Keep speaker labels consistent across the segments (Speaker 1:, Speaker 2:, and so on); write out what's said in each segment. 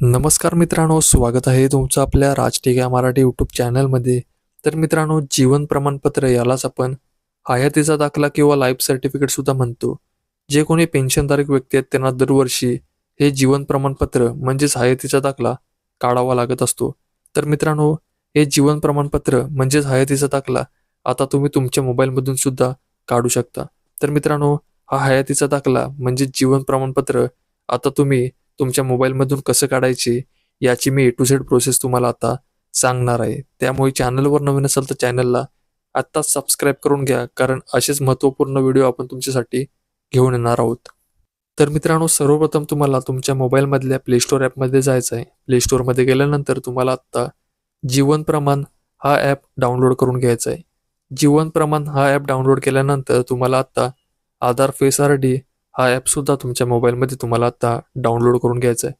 Speaker 1: नमस्कार मित्रांनो स्वागत आहे तुमचं आपल्या राज मराठी यूट्यूब चॅनलमध्ये. तर मित्रांनो जीवन प्रमाणपत्र यालाच आपण हयातीचा दाखला किंवा लाईफ सर्टिफिकेट सुद्धा म्हणतो. जे कोणी पेन्शनधारक व्यक्ती आहेत त्यांना दरवर्षी हे जीवन प्रमाणपत्र म्हणजेच हयातीचा दाखला काढावा लागत असतो. तर मित्रांनो हे जीवन प्रमाणपत्र म्हणजेच हयातीचा दाखला आता तुम्ही तुमच्या मोबाईलमधून सुद्धा काढू शकता. तर मित्रांनो हा हयातीचा दाखला म्हणजेच जीवन प्रमाणपत्र आता तुम्ही तुमच्या मोबाईलमधून कसं काढायचे याची मी ए टू झेड प्रोसेस तुम्हाला आता सांगणार आहे. त्यामुळे चॅनलवर नवीन असेल तर चॅनलला आत्ताच सबस्क्राईब करून घ्या कारण असेच महत्त्वपूर्ण व्हिडिओ आपण तुमच्यासाठी घेऊन येणार आहोत. तर मित्रांनो सर्वप्रथम तुम्हाला तुमच्या मोबाईलमधल्या प्ले स्टोअर ॲपमध्ये जायचं आहे. प्ले स्टोअरमध्ये गेल्यानंतर तुम्हाला आत्ता जीवन प्रमाण हा ॲप डाउनलोड करून घ्यायचा आहे. जीवन प्रमाण हा ॲप डाउनलोड केल्यानंतर तुम्हाला आत्ता आधार फेस आर डी हा ॲपसुद्धा तुमच्या मोबाईलमध्ये तुम्हाला आता डाउनलोड करून घ्यायचा आहे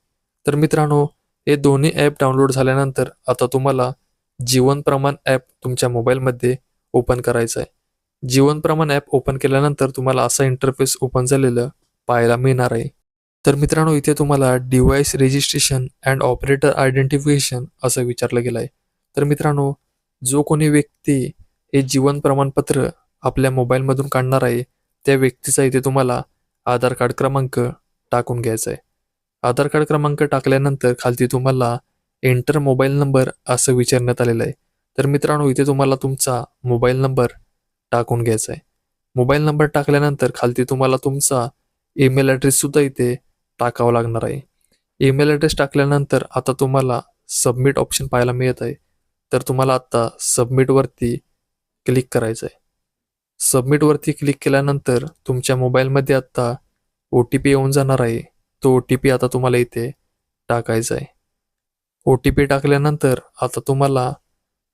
Speaker 1: तर मित्रांनो हे दोन्ही ॲप डाउनलोड झाल्यानंतर आता तुम्हाला जीवन प्रमाण ॲप तुमच्या मोबाईलमध्ये ओपन करायचं आहे जीवन प्रमाण ॲप ओपन केल्यानंतर तुम्हाला असा इंटरफेस ओपन झालेलं पाहायला मिळणार आहे तर मित्रांनो इथे तुम्हाला device registration and operator identification असं विचारलं गेलं आहे तर मित्रांनो जो कोणी व्यक्ती हे जीवन प्रमाणपत्र आपल्या मोबाईलमधून काढणार आहे त्या व्यक्तीचा इथे तुम्हाला आधार कार्ड क्रमांक टाकून घ्यायचा आहे आधार कार्ड क्रमांक टाकल्यानंतर खालती तुम्हाला एंटर मोबाईल नंबर असं विचारण्यात आलेलं आहे तर मित्रांनो इथे तुम्हाला तुमचा मोबाईल नंबर टाकून घ्यायचा आहे मोबाईल नंबर टाकल्यानंतर खालती तुम्हाला तुमचा ईमेल ॲड्रेससुद्धा इथे टाकावा लागणार आहे. ईमेल ॲड्रेस टाकल्यानंतर आता तुम्हाला सबमिट ऑप्शन पाहायला मिळत आहे तर तुम्हाला आत्ता सबमिटवरती क्लिक करायचं आहे सबमिटवरती क्लिक केल्यानंतर तुमच्या मोबाईलमध्ये आत्ता ओ टी पी येऊन जाणार आहे. तो ओ टी पी आता तुम्हाला इथे टाकायचा आहे. ओ टी पी टाकल्यानंतर आता तुम्हाला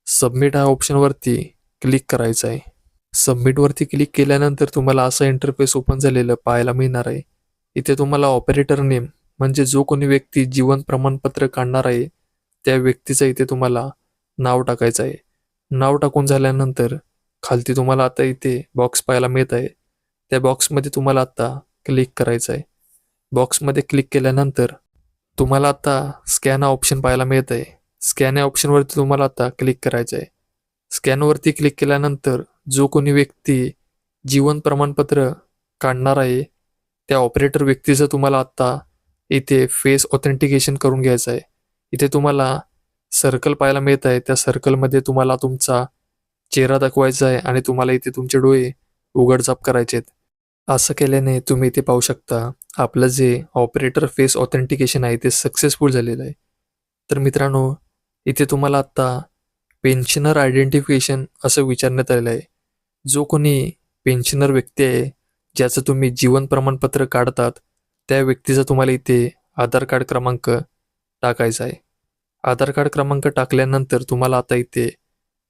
Speaker 1: सबमिट हा ऑप्शनवरती क्लिक करायचं आहे. सबमिटवरती क्लिक केल्यानंतर तुम्हाला असं इंटरफेस ओपन झालेलं पाहायला मिळणार आहे. इथे तुम्हाला ऑपरेटर नेम म्हणजे जो कोणी व्यक्ती जीवन प्रमाणपत्र काढणार आहे त्या व्यक्तीचं इथे तुम्हाला नाव टाकायचं आहे. नाव टाकून झाल्यानंतर खालती तुम्हाला आता इथे बॉक्स पाहायला मिळत आहे त्या बॉक्समध्ये तुम्हाला आता क्लिक करायचं आहे बॉक्समध्ये क्लिक केल्यानंतर तुम्हाला आता स्कॅन हा ऑप्शन पाहायला मिळत आहे स्कॅन या ऑप्शनवरती तुम्हाला आता क्लिक करायचं आहे स्कॅनवरती क्लिक केल्यानंतर जो कोणी व्यक्ती जीवन प्रमाणपत्र काढणार आहे त्या ऑपरेटर व्यक्तीचं तुम्हाला आत्ता इथे फेस ऑथेंटिकेशन करून घ्यायचं आहे इथे तुम्हाला सर्कल पाहायला मिळत आहे त्या सर्कलमध्ये तुम्हाला तुमचा चेहरा दाखवायचा आहे आणि तुम्हाला इथे तुमचे डोळे उघडझाप करायचे आहेत असं केल्याने तुम्ही इथे पाहू शकता आपलं जे ऑपरेटर फेस ऑथेंटिकेशन आहे ते सक्सेसफुल झालेलं आहे. तर मित्रांनो इथे तुम्हाला आत्ता पेन्शनर आयडेंटिफिकेशन असं विचारण्यात आलेलं आहे. जो कोणी पेन्शनर व्यक्ती आहे ज्याचं तुम्ही जीवन प्रमाणपत्र काढतात त्या व्यक्तीचा तुम्हाला इथे आधार कार्ड क्रमांक टाकायचा आहे. आधार कार्ड क्रमांक टाकल्यानंतर तुम्हाला आता इथे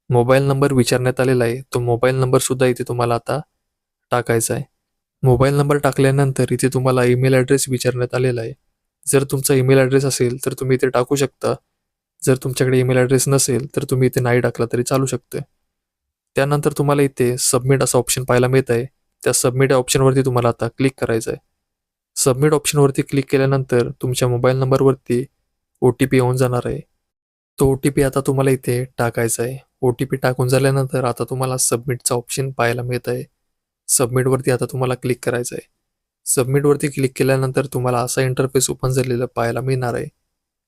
Speaker 1: मोबाईल नंबर विचारण्यात आलेला आहे. तो मोबाईल नंबरसुद्धा इथे तुम्हाला आता टाकायचा आहे. मोबाईल नंबर टाकल्यानंतर इथे तुम्हाला ईमेल ॲड्रेस विचारण्यात आलेला आहे. जर तुमचा ईमेल ॲड्रेस असेल तर तुम्ही इथे टाकू शकता. जर तुमच्याकडे ईमेल ॲड्रेस नसेल तर तुम्ही इथे नाही टाकला तरी चालू शकतं. त्यानंतर तुम्हाला इथे सबमिट असं ऑप्शन पाहायला मिळत आहे. त्या सबमिट या ऑप्शनवरती तुम्हाला आता क्लिक करायचं आहे. सबमिट ऑप्शनवरती क्लिक केल्यानंतर तुमच्या मोबाईल नंबरवरती ओ टी पी येऊन जाणार आहे. तो ओ टी पी आता तुम्हाला इथे टाकायचा आहे. ओ टी पी टाकून झाल्यानंतर आता तुम्हाला सबमिटचा ऑप्शन पाहायला मिळत आहे सबमिटवरती आता तुम्हाला क्लिक करायचं आहे सबमिटवरती क्लिक केल्यानंतर तुम्हाला असा इंटरफेस ओपन झालेलं पाहायला मिळणार आहे.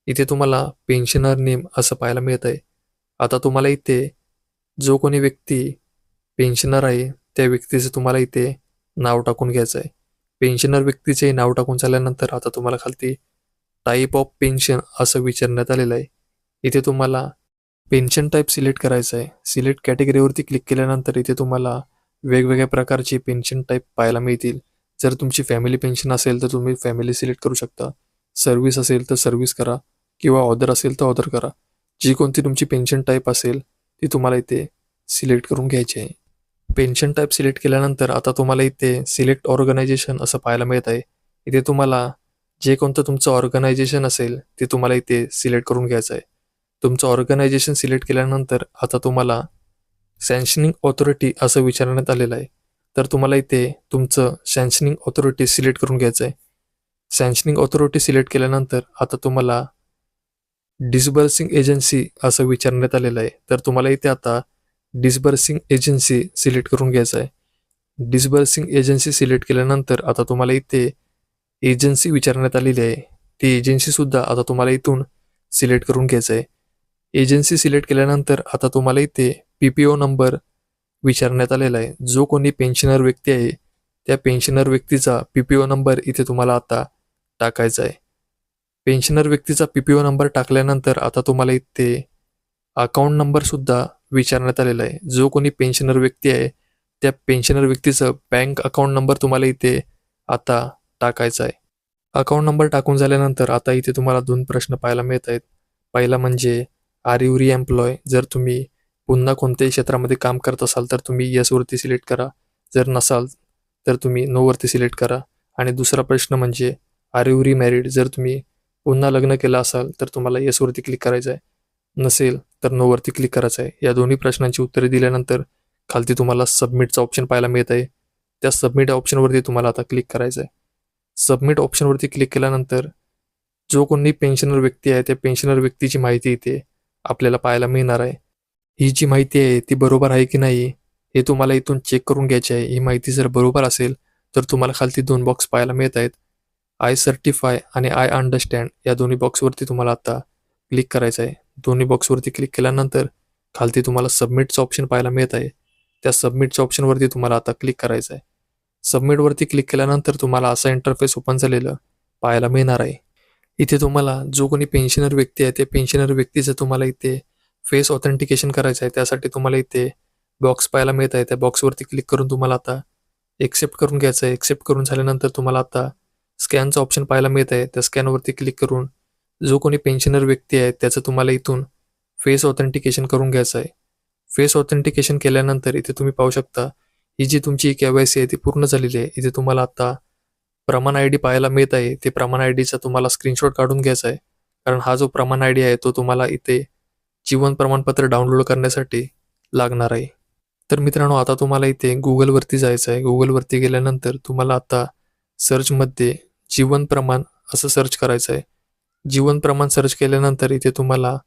Speaker 1: इथे तुम्हाला पेन्शनर नेम असं पाहायला मिळत आहे आता तुम्हाला इथे जो कोणी व्यक्ती पेन्शनर आहे त्या व्यक्तीचं तुम्हाला इथे नाव टाकून घ्यायचं आहे पेन्शनर व्यक्तीचे नाव टाकून झाल्यानंतर आता तुम्हाला खालती टाईप ऑफ पेन्शन असं विचारण्यात आलेलं आहे. इथे तुम्हाला पेन्शन टाईप सिलेक्ट करायचं आहे सिलेक्ट कॅटेगरीवरती क्लिक केल्यानंतर इथे तुम्हाला वेगवेगळ्या प्रकारची पेन्शन टाईप पाहायला मिळतील. जर तुमची फॅमिली पेन्शन असेल तर तुम्ही फॅमिली सिलेक्ट करू शकता. सर्व्हिस असेल तर सर्व्हिस करा किंवा ऑदर असेल तर ऑदर करा. जी कोणती तुमची पेन्शन टाईप असेल ती तुम्हाला इथे सिलेक्ट करून घ्यायची आहे. पेन्शन टाईप सिलेक्ट केल्यानंतर आता तुम्हाला इथे सिलेक्ट ऑर्गनायझेशन असं पाहायला मिळत आहे. इथे तुम्हाला जे कोणतं तुमचं ऑर्गनायझेशन असेल ते तुम्हाला इथे सिलेक्ट करून घ्यायचं आहे. तुमचं ऑर्गनायझेशन सिलेक्ट केल्यानंतर आता तुम्हाला सॅन्शनिंग ऑथॉरिटी असं विचारण्यात आलेलं आहे. तर तुम्हाला इथे तुमचं सॅन्शनिंग ऑथॉरिटी सिलेक्ट करून घ्यायचं आहे सॅन्शनिंग ऑथॉरिटी सिलेक्ट केल्यानंतर आता तुम्हाला डिस्बर्सिंग एजन्सी असं विचारण्यात आलेलं आहे. तर तुम्हाला इथे आता डिस्बर्सिंग एजन्सी सिलेक्ट करून घ्यायचं आहे डिस्बर्सिंग एजन्सी सिलेक्ट केल्यानंतर आता तुम्हाला इथे एजन्सी विचारण्यात आलेली आहे. ती एजन्सीसुद्धा आता तुम्हाला इथून सिलेक्ट करून घ्यायचं आहे एजन्सी सिलेक्ट केल्यानंतर आता तुम्हाला इथे पी पी ओ नंबर विचारण्यात आलेला आहे. जो कोणी पेन्शनर व्यक्ती आहे त्या पेन्शनर व्यक्तीचा पी पी ओ नंबर इथे तुम्हाला आता टाकायचा आहे. पेन्शनर व्यक्तीचा पी पी ओ नंबर टाकल्यानंतर आता तुम्हाला इथे अकाउंट नंबरसुद्धा विचारण्यात आलेला आहे. जो कोणी पेन्शनर व्यक्ती आहे त्या पेन्शनर व्यक्तीचं बँक अकाउंट नंबर तुम्हाला इथे आता टाकायचा आहे. अकाउंट नंबर टाकून झाल्यानंतर आता इथे तुम्हाला दोन प्रश्न पाहायला मिळत आहेत. पहिला म्हणजे आर यू री एम्प्लॉय जर तुम्ही पुन्हा कोणत्याही क्षेत्रामध्ये काम करत असाल तर तुम्ही यसवरती सिलेक्ट करा. जर नसाल तर तुम्ही नोवरती सिलेक्ट करा. आणि दुसरा प्रश्न म्हणजे आर यू री मॅरिड जर तुम्ही पुन्हा लग्न केलं असाल तर तुम्हाला यसवरती क्लिक करायचं आहे. नसेल तर नोवरती क्लिक करायचं आहे. या दोन्ही प्रश्नांची उत्तरे दिल्यानंतर खालती तुम्हाला सबमिटचं ऑप्शन पाहायला मिळत आहे. त्या सबमिट ऑप्शनवरती तुम्हाला आता क्लिक करायचं आहे. सबमिट ऑप्शनवरती क्लिक केल्यानंतर जो कोणी पेन्शनर व्यक्ती आहे त्या पेन्शनर व्यक्तीची माहिती इथे आपल्याला पाहायला मिळणार आहे. ही जी माहिती आहे ती बरोबर आहे की नाही हे तुम्हाला इथून चेक करून घ्यायचे आहे. ही माहिती जर बरोबर असेल तर तुम्हाला खालती दोन बॉक्स पाहायला मिळत आहेत. आय सर्टिफाय आणि आय अंडरस्टँड या दोन्ही बॉक्सवरती तुम्हाला आता क्लिक करायचं आहे. दोन्ही बॉक्सवरती क्लिक केल्यानंतर खालती तुम्हाला सबमिटचं ऑप्शन पाहायला मिळत आहे. त्या सबमिटच्या ऑप्शनवरती तुम्हाला आता क्लिक करायचं आहे. सबमिटवरती क्लिक केल्यानंतर तुम्हाला असा इंटरफेस ओपन झालेलं पाहायला मिळणार आहे. इथे तुम्हाला जो कोणी पेन्शनर व्यक्ती आहे त्या पेन्शनर व्यक्तीचं तुम्हाला इथे फेस ऑथेंटिकेशन करायचं आहे. त्यासाठी तुम्हाला इथे बॉक्स पाहायला मिळत आहे. त्या बॉक्सवरती क्लिक करून तुम्हाला आता एक्सेप्ट करून घ्यायचं आहे. एक्सेप्ट करून झाल्यानंतर तुम्हाला आता स्कॅनचं ऑप्शन पाहायला मिळत आहे. त्या स्कॅनवरती क्लिक करून जो कोणी पेन्शनर व्यक्ती आहे त्याचं तुम्हाला इथून फेस ऑथेंटिकेशन करून घ्यायचं आहे. फेस ऑथेंटिकेशन केल्यानंतर इथे तुम्ही पाहू शकता ही जी तुमची के वाय सी आहे ती पूर्ण झालेली आहे. इथे तुम्हाला आता प्रमाण आय डी पाहायला मिळत आहे. ते प्रमाण आय डीचा तुम्हाला स्क्रीनशॉट काढून घ्यायचा आहे. कारण हा जो प्रमाण आय डी आहे तो तुम्हाला इथे जीवन प्रमाणपत्र डाउनलोड करण्यासाठी लागणार आहे. तर मित्रांनो आता तुम्हाला इथे गुगलवरती जायचं आहे. गुगलवरती गेल्यानंतर तुम्हाला आता सर्चमध्ये जीवन प्रमाण असं सर्च करायचं आहे. जीवन प्रमाण सर्च केल्यानंतर इथे तुम्हाला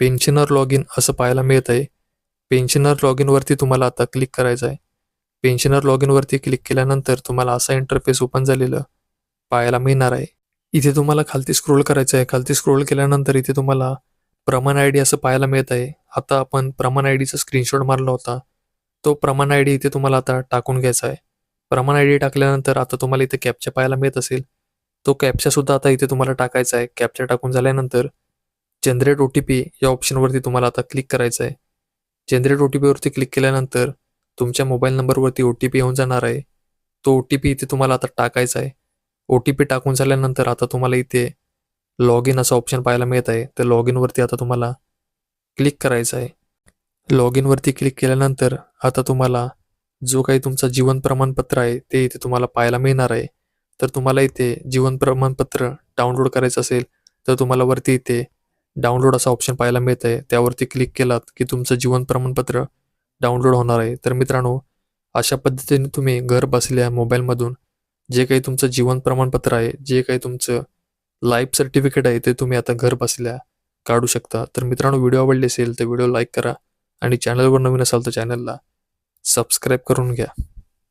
Speaker 1: पेन्शनर लॉग इन असं पाहायला मिळत आहे. पेन्शनर लॉग इनवरती तुम्हाला आता क्लिक करायचं आहे. पेन्शनर लॉग इनवरती क्लिक केल्यानंतर तुम्हाला असा इंटरफेस ओपन झालेलं पाहायला मिळणार आहे. इथे तुम्हाला खालती स्क्रोल करायचं आहे खालती स्क्रोल केल्यानंतर इथे तुम्हाला प्रमाण आय डी असं पाहायला मिळत आहे. आता आपण प्रमाण आय डीचा स्क्रीनशॉट मारला होता. तो प्रमाण आय डी इथे तुम्हाला आता टाकून घ्यायचा आहे. प्रमाण आय डी टाकल्यानंतर आता तुम्हाला इथे कॅप्चा पाहायला मिळत असेल. तो कॅप्चासुद्धा आता इथे तुम्हाला टाकायचा आहे. कॅप्चा टाकून झाल्यानंतर जनरेट ओ टी पी या ऑप्शनवरती तुम्हाला आता क्लिक करायचं आहे. जनरेट ओ टी पीवरती क्लिक केल्यानंतर तुमच्या मोबाईल नंबरवरती ओ टी पी येऊन जाणार आहे. तो ओ टी पी इथे तुम्हाला आता टाकायचा आहे. ओ टी पी टाकून झाल्यानंतर आता तुम्हाला इथे लॉग इन असं ऑप्शन पाहायला मिळत आहे. तर लॉग इनवरती आता तुम्हाला क्लिक करायचं आहे. लॉग इनवरती क्लिक केल्यानंतर आता तुम्हाला जो काही तुमचं जीवन प्रमाणपत्र आहे ते इथे तुम्हाला पाहायला मिळणार आहे. तर तुम्हाला इथे जीवन प्रमाणपत्र डाउनलोड करायचं असेल तर तुम्हाला वरती इथे डाउनलोड असा ऑप्शन पाहायला मिळत आहे. त्यावरती क्लिक केलात की तुमचं जीवन प्रमाणपत्र डाउनलोड होणार आहे. तर मित्रांनो अशा पद्धतीने तुम्ही घर बसल्या मोबाईलमधून जे काही तुमचं जीवन प्रमाणपत्र आहे जे काही तुमचं लाईफ सर्टिफिकेट आहे ते तुम्ही आता घर बसल्या काढू शकता. तर मित्रांनो व्हिडिओ आवडले असेल तर व्हिडिओ लाईक करा आणि चॅनलवर नवीन असाल तर चॅनलला सबस्क्राईब करून घ्या.